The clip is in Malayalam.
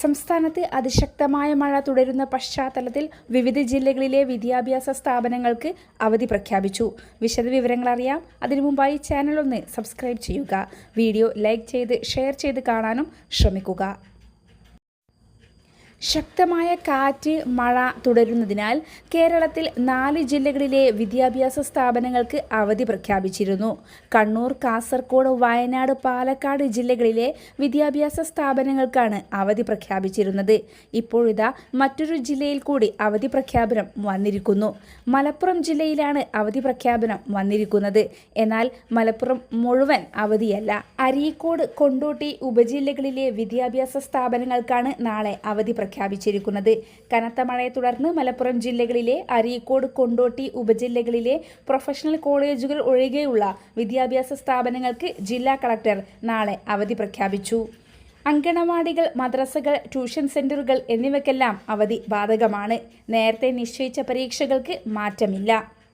സംസ്ഥാനത്ത് അതിശക്തമായ മഴ തുടരുന്ന പശ്ചാത്തലത്തിൽ വിവിധ ജില്ലകളിലെ വിദ്യാഭ്യാസ സ്ഥാപനങ്ങൾക്ക് അവധി പ്രഖ്യാപിച്ചു. വിശദവിവരങ്ങൾ അറിയാം. അതിനു മുമ്പായി ചാനൽ ഒന്ന് സബ്സ്ക്രൈബ് ചെയ്യുക. വീഡിയോ ലൈക്ക് ചെയ്ത് ഷെയർ ചെയ്ത് കാണാനും ശ്രമിക്കുക. ശക്തമായ കാറ്റ് മഴ തുടരുന്നതിനാൽ കേരളത്തിൽ നാല് ജില്ലകളിലെ വിദ്യാഭ്യാസ സ്ഥാപനങ്ങൾക്ക് അവധി പ്രഖ്യാപിച്ചിരുന്നു. കണ്ണൂർ കാസർഗോഡ് വയനാട് പാലക്കാട് ജില്ലകളിലെ വിദ്യാഭ്യാസ സ്ഥാപനങ്ങൾക്കാണ് അവധി പ്രഖ്യാപിച്ചിരുന്നത്. ഇപ്പോഴിതാ മറ്റൊരു ജില്ലയിൽ കൂടി അവധി പ്രഖ്യാപനം വന്നിരിക്കുന്നു. മലപ്പുറം ജില്ലയിലാണ് അവധി പ്രഖ്യാപനം വന്നിരിക്കുന്നത്. എന്നാൽ മലപ്പുറം മുഴുവൻ അവധിയല്ല. അരീക്കോട് കൊണ്ടോട്ടി ഉപജില്ലകളിലെ വിദ്യാഭ്യാസ സ്ഥാപനങ്ങൾക്കാണ് നാളെ അവധി പ്രഖ്യാപിച്ചിരിക്കുന്നത്. കനത്ത മഴയെ തുടർന്ന് മലപ്പുറം ജില്ലകളിലെ അരീക്കോട് കൊണ്ടോട്ടി ഉപജില്ലകളിലെ പ്രൊഫഷണൽ കോളേജുകൾ ഒഴികെയുള്ള വിദ്യാഭ്യാസ സ്ഥാപനങ്ങൾക്ക് ജില്ലാ കളക്ടർ നാളെ അവധി പ്രഖ്യാപിച്ചു. അങ്കണവാടികൾ മദ്രസകൾ ട്യൂഷൻ സെന്ററുകൾ എന്നിവയ്ക്കെല്ലാം അവധി ബാധകമാണ്. നേരത്തെ നിശ്ചയിച്ച പരീക്ഷകൾക്ക് മാറ്റമില്ല.